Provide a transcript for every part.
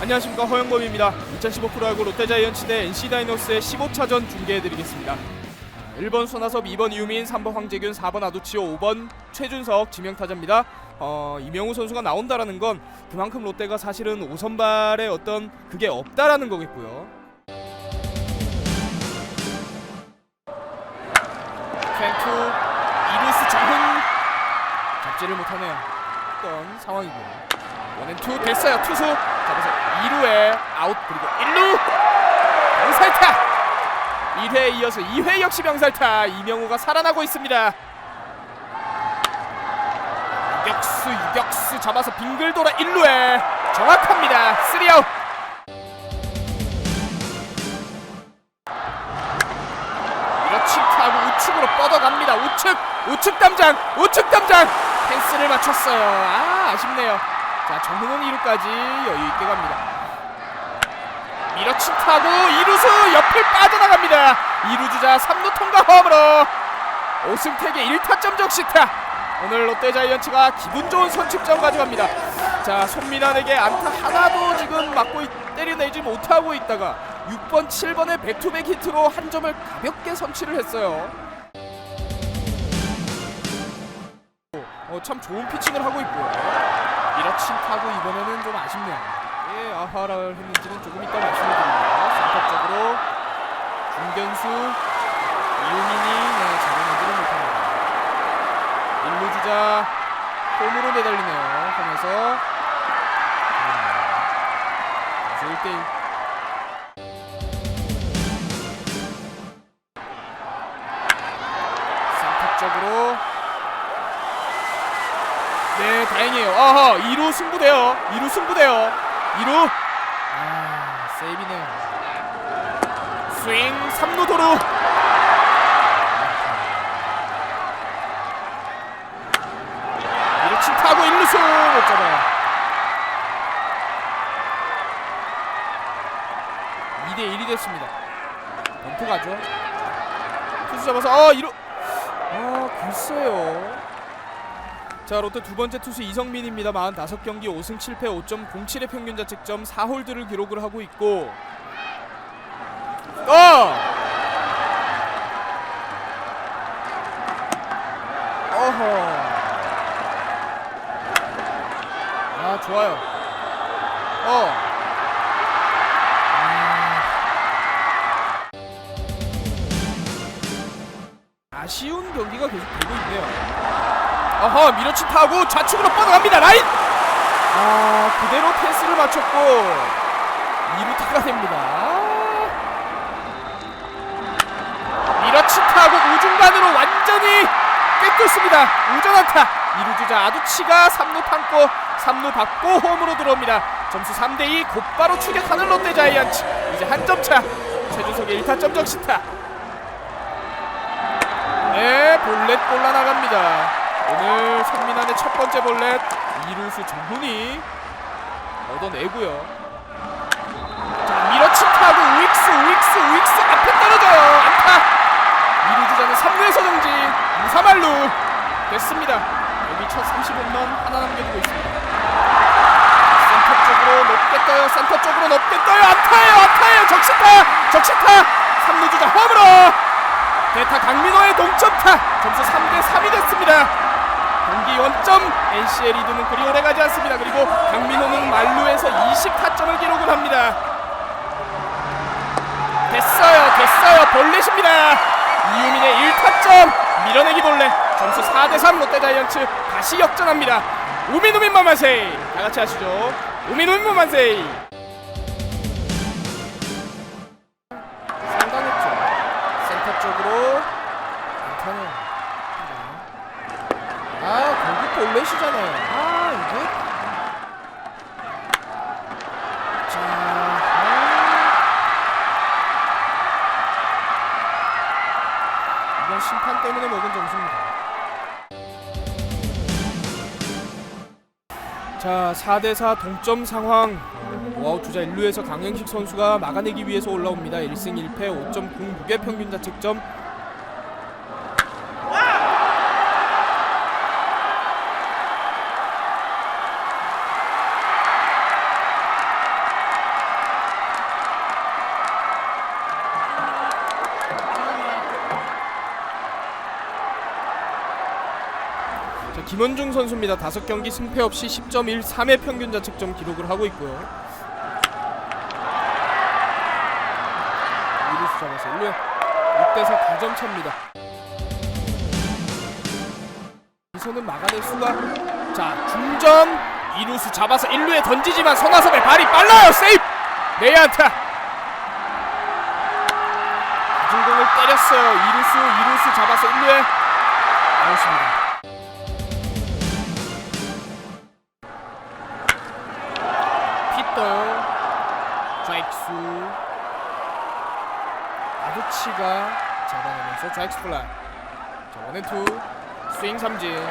안녕하십니까 허영범입니다. 2015 프로야구 롯데자이언츠 대 NC 다이노스의 15차전 중계해드리겠습니다. 1번 손아섭, 2번 이유민, 3번 황재균, 4번 아두치오, 5번 최준석 지명타자입니다. 어, 이명우 선수가 나온다라는 건 그만큼 롯데가 사실은 5선발에 어떤 그게 없다라는 거겠고요. 캔투 이루스 정훈 잡지를 못하네요. 어떤 상황이고요. 원앤투 됐어요. 투수 잡아서 2루에 아웃 그리고 1루 병살타 1회 이어서 2회 역시 병살타 이명우가 살아나고 있습니다. 유격수 유격수 잡아서 빙글 돌아 1루에 정확합니다. 3아웃 이렇지 타고 우측으로 뻗어갑니다. 우측 우측 담장 우측 담장 펜스를 맞췄어요. 아 아쉽네요. 자 정훈은 2루까지 여유 있게 갑니다. 밀어친 타고 2루수 옆을 빠져나갑니다. 2루 주자 3루 통과 홈으로 오승택의 1타점 적시타. 오늘 롯데자이언츠가 기분 좋은 선취점 가져갑니다. 자 손민환에게 안타 하나도 지금 맞고 있- 때려내지 못하고 있다가 6번, 7번의 백투백 히트로 한 점을 가볍게 선취를 했어요. 어, 참 좋은 피칭을 하고 있고요. 밀어친 타고 이번에는 좀 아쉽네요. 예, 아하를 했는지는 조금 이따 말씀드립니다. 센터 쪽으로 중견수 이유민이 네, 잡아내지를 못합니다. 1루 주자 홈으로 내달리네요. 홈에서 음, 1대1 센터 쪽으로 네 다행이에요. 어허 2루 승부돼요. 2루 승부돼요. 2루. 아 세이비네요. 스윙 3루 도루. 밀어친 타고 1루수 못 잡아요. 2대 1이 됐습니다. 번트 가죠. 투수 잡아서 어 2루. 아 글쎄요 자 롯데 두 번째 투수 이성민입니다. 45경기 5승 7패 5.07의 평균 자책점 4홀드를 기록을 하고 있고 어! 어허 아 좋아요 어 아. 아쉬운 경기가 계속 되고 있네요 어허 밀어치 타고 좌측으로 뻗어갑니다. 라인! 아 그대로 패스를 맞췄고 2루타가 됩니다. 밀어치 타고 우중간으로 완전히 꿰뚫습니다. 우전한타! 2루 주자 아두치가 3루 판고 3루 받고 홈으로 들어옵니다. 점수 3대2 곧바로 추격하는 롯데 자이언츠. 이제 한 점차. 최준석의 1타점 적시타. 네 볼넷 골라 나갑니다 오늘 손민환의 첫 번째 볼넷 이루수 정훈이 얻어내고요. 자 밀어치 타고 우익수 우익수 우익수 앞에 떨어져요 안타. 이루 주자는 3루에서 정지 무사말루 됐습니다. 여기 첫 30홈런 하나 남겨두고 있습니다. 센터 쪽으로 높게 떠요. 센터 쪽으로 높게 떠요. 안타예요 안타예요 적시타 적시타 3루 주자 홈으로 대타 강민호의 동점타 점수 3대 3이 됐습니다. 경기 원점 NC의 리드는 그리 오래 가지 않습니다. 그리고 강민호는 만루에서 20타점을 기록을 합니다. 됐어요, 됐어요. 볼넷입니다. 이유민의 1타점 밀어내기 볼넷. 점수 4대3 롯데자이언츠 다시 역전합니다. 우민우민 마마세이 다 같이 하시죠. 우민우민 마마세이. 거기 볼넷이잖아요. 아 이게 자 아. 이건 심판 때문에 먹은 점수입니다. 자 4대4 동점 상황. 어, 노아웃 주자 1루에서 강현식 선수가 막아내기 위해서 올라옵니다. 1승 1패 5.06의 평균 자책점 김원중 선수입니다. 다섯 경기 승패 없이 10.13의 평균 자책점 기록을 하고 있고요. 이루수 잡아서 1루에 6대4 9점 차입니다. 이선은 막아낼 수가 자 중전 이루수 잡아서 1루에 던지지만 선화섭의 발이 빨라요 세이프 내야 안타 중공을 때렸어요 이루수 이루수 잡아서 1루에 아웃입니다 아두치가 잡아내면서 좌익수 플라이. 자 원앤투 스윙 삼진.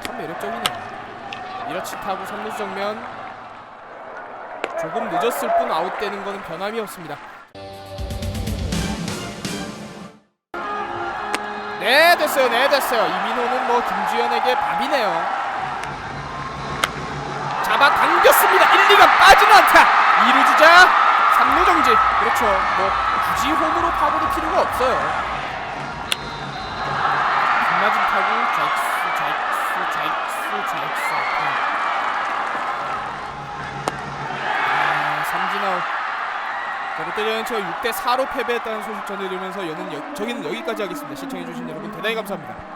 참 매력적이네요. 이렇치 타고 3루 정면. 조금 늦었을 뿐 아웃되는 거는 변함이 없습니다. 네 됐어요. 네 됐어요. 이민호는 뭐 김주현에게 밥이네요. 잡아 당겼습니다. 1, 2가 빠지는 않다 2루 주자 3루 정지. 그렇죠. 뭐 굳이 홈으로 파고들 필요가 없어요. 빗맞은 타구 좌익수 좌익수 좌익수 좌익수 아 삼진 아웃. 자, 롯데자이언츠가 6대 4로 패배했다는 소식 전해드리면서 여는 여, 저기는 여기까지 하겠습니다. 시청해주신 여러분 대단히 감사합니다